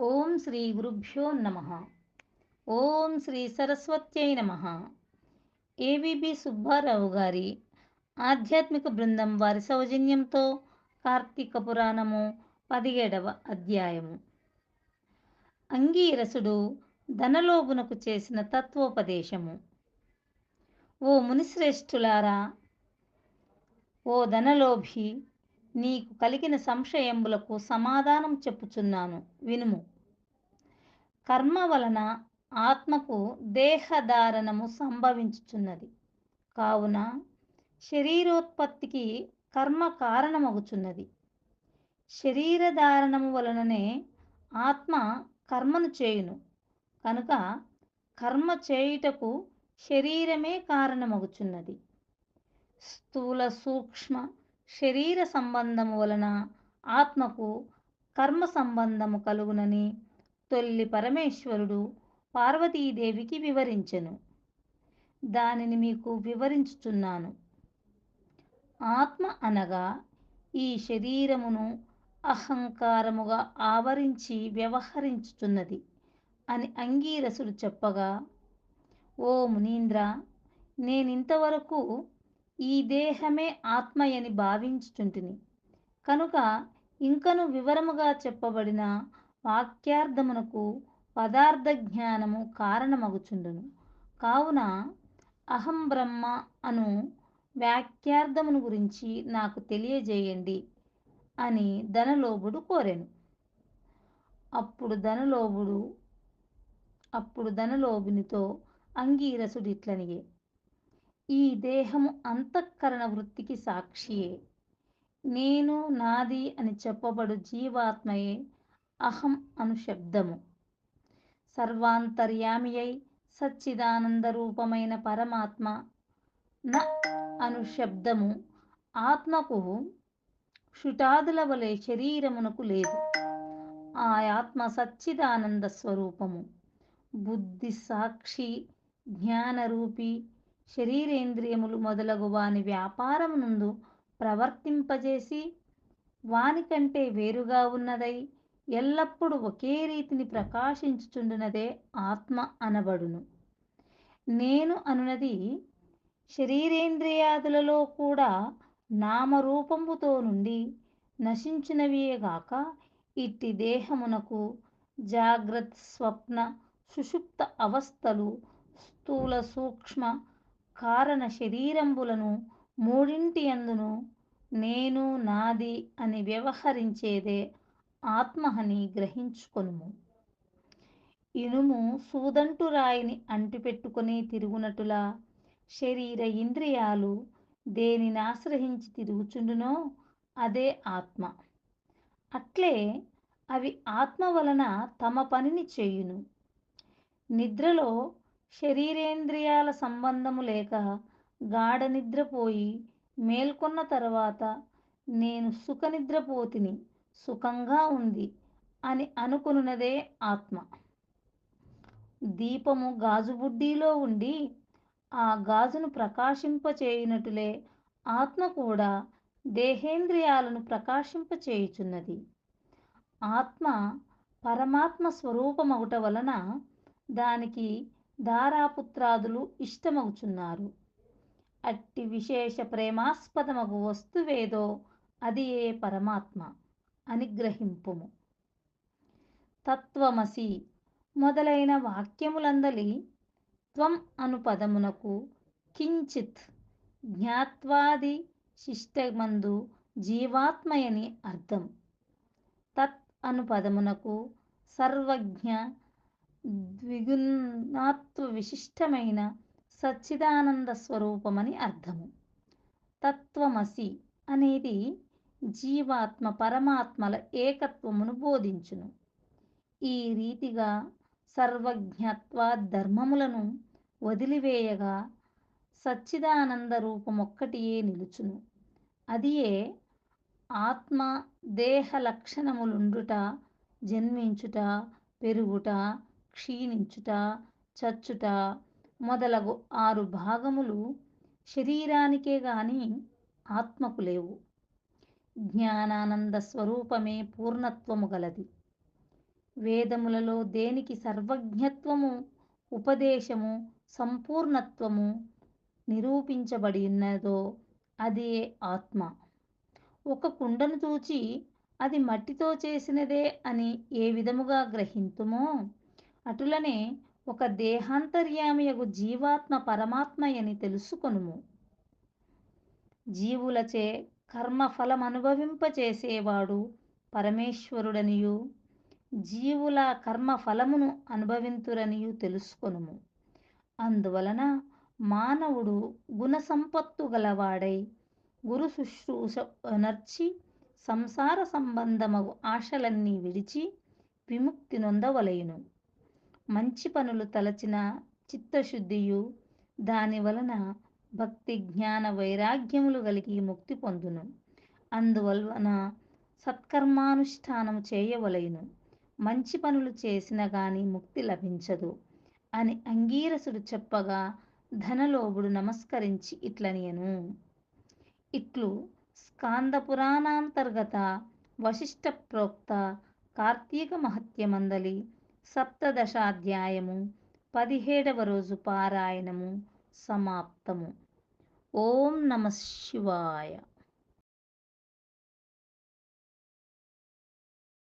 ఓం శ్రీ గురుభ్యో నమ. ఓం శ్రీ సరస్వత్యై నమ. ఏవిబి సుబ్బారావు గారి ఆధ్యాత్మిక బృందం వారి సౌజన్యంతో కార్తీక పురాణము పదిహేడవ అధ్యాయము. అంగీరసుడు ధనలోభునకు చేసిన తత్వోపదేశము. ఓ మునిశ్రేష్ఠులారా ఓ ధనలోభి నీకు కలిగిన సంశయములకు సమాధానం చెప్పుచున్నాను. వినుము. కర్మ వలన ఆత్మకు దేహధారణము సంభవించుచున్నది. కావున శరీరోత్పత్తికి కర్మ కారణమగుచున్నది. శరీరధారణము వలననే ఆత్మ కర్మను చేయును. కనుక కర్మ చేయుటకు శరీరమే కారణమగుచున్నది. స్థూల సూక్ష్మ శరీర సంబంధము వలన ఆత్మకు కర్మ సంబంధము కలుగునని తొల్లి పరమేశ్వరుడు పార్వతీదేవికి వివరించెను. దానిని మీకు వివరించుచున్నాను. ఆత్మ అనగా ఈ శరీరమును అహంకారముగా ఆవరించి వ్యవహరించుచున్నది అని అంగీరసుడు చెప్పగా ఓ మునీంద్ర నేనింతవరకు ఈ దేహమే ఆత్మయని భావించుచుంటిని కనుక ఇంకను వివరముగా చెప్పబడిన వాక్యార్థమునకు పదార్థ జ్ఞానము కారణమగుచుండును. కావున అహం బ్రహ్మ అను వాక్యార్థమును గురించి నాకు తెలియజేయండి అని ధనలోభుడు కోరాను. అప్పుడు ధనలోభుడు అప్పుడు ధనలోభునితో అంగీరసుడు ఇట్లనియే ఈ దేహము అంతఃకరణ వృత్తికి సాక్షియే. నేను నాది అని చెప్పబడు జీవాత్మయే అహం అను శబ్దము. సర్వాంతర్యామి అయి సచ్చిదానంద రూపమైన పరమాత్మ న అను శబ్దము ఆత్మకు షుటాదుల వలె శరీరమునకు లేదు. ఆ ఆత్మ సచ్చిదానంద స్వరూపము. బుద్ధి సాక్షి జ్ఞానరూపి శరీరేంద్రియములు మొదలగు వాని వ్యాపారము నందు ప్రవర్తింపజేసి వాని కంటే వేరుగా ఉన్నదై ఎల్లప్పుడూ ఒకే రీతిని ప్రకాశించుచుండునదే ఆత్మ అనబడును. నేను అనునది శరీరేంద్రియాదులలో కూడా నామరూపముతో నుండి నశించినవియేగాక ఇట్టి దేహమునకు జాగ్రత్త స్వప్న సుషుప్త అవస్థలు స్థూల సూక్ష్మ కారణ శరీరంబులను మూడింటి అందును నేను నాది అని వ్యవహరించేదే ఆత్మహని గ్రహించుకొనుము. ఇనుము సూదంటు రాయిని అంటిపెట్టుకుని తిరుగునటులా శరీర ఇంద్రియాలు దేనిని ఆశ్రయించి తిరుగుచుండునో అదే ఆత్మ. అట్లే అవి ఆత్మ వలన తమ పనిని చేయును. నిద్రలో శరీరేంద్రియాల సంబంధము లేక గాఢ నిద్రపోయి మేల్కొన్న తర్వాత నేను సుఖ నిద్రపోతిని సుఖంగా ఉంది అని అనుకున్నదే ఆత్మ. దీపము గాజు బుడ్డీలో ఉండి ఆ గాజును ప్రకాశింపచేయునటులే ఆత్మ కూడా దేహేంద్రియాలను ప్రకాశింపచేయుచున్నది. ఆత్మ పరమాత్మ స్వరూపమగుట వలన దానికి ధారాపుత్రాదులు ఇష్టమగుచున్నారు. అట్టి విశేష ప్రేమాస్పదమగు వస్తువేదో అది ఏ పరమాత్మ? అనిగ్రహింపుము తత్వమసి మొదలైన వాక్యములందలి త్వం అను పదమునకు కించిత్ జ్ఞాత్వాది శిష్టమందు జీవాత్మయని అర్థం. తత్ అను పదమునకు సర్వజ్ఞ ద్విగుణాత్వ విశిష్టమైన సచ్చిదానంద స్వరూపమని అర్థము. తత్వమసి అనేది జీవాత్మ పరమాత్మల ఏకత్వమును బోధించును. ఈ రీతిగా సర్వజ్ఞత్వ ధర్మములను వదిలివేయగా సచ్చిదానంద రూపమొక్కటియే నిలుచును. అదియే ఆత్మ దేహ లక్షణములుండుట జన్మించుట పెరుగుట క్షీణించుట చచ్చుట మొదలగు ఆరు భాగములు శరీరానికే గాని ఆత్మకు లేవు. జ్ఞానానంద స్వరూపమే పూర్ణత్వము గలది. వేదములలో దేనికి సర్వజ్ఞత్వము ఉపదేశము సంపూర్ణత్వము నిరూపించబడి ఉన్నదో అదే ఆత్మ. ఒక కుండను చూచి అది మట్టితో చేసినదే అని ఏ విధముగా గ్రహింతుమో అటులనే ఒక దేహాంతర్యామియగు జీవాత్మ పరమాత్మయని తెలుసుకొనుము. జీవులచే కర్మఫలం అనుభవింపచేసేవాడు పరమేశ్వరుడనియు జీవుల కర్మ ఫలమును అనుభవింతురనియు తెలుసుకొనుము. అందువలన మానవుడు గుణసంపత్తు గలవాడై గురు శుశ్రూష నర్చి సంసార సంబంధమగు ఆశలన్నీ విడిచి విముక్తి నొందవలయును. మంచి పనులు తలచిన చిత్తశుద్ధియు దాని వలన భక్తి జ్ఞాన వైరాగ్యములు కలిగి ముక్తి పొందును. అందువలన సత్కర్మానుష్ఠానము చేయవలయును మంచి పనులు చేసిన గాని ముక్తి లభించదు అని అంగీరసుడు చెప్పగా ధనలోభుడు నమస్కరించి ఇట్లనియను. ఇట్లు స్కాంద పురాణాంతర్గత వశిష్ట ప్రోక్త కార్తీక మహత్యమందలి సప్తదశాధ్యాయము పదిహేడవ రోజు పారాయణము సమాప్తము. ఓం నమ శివాయ.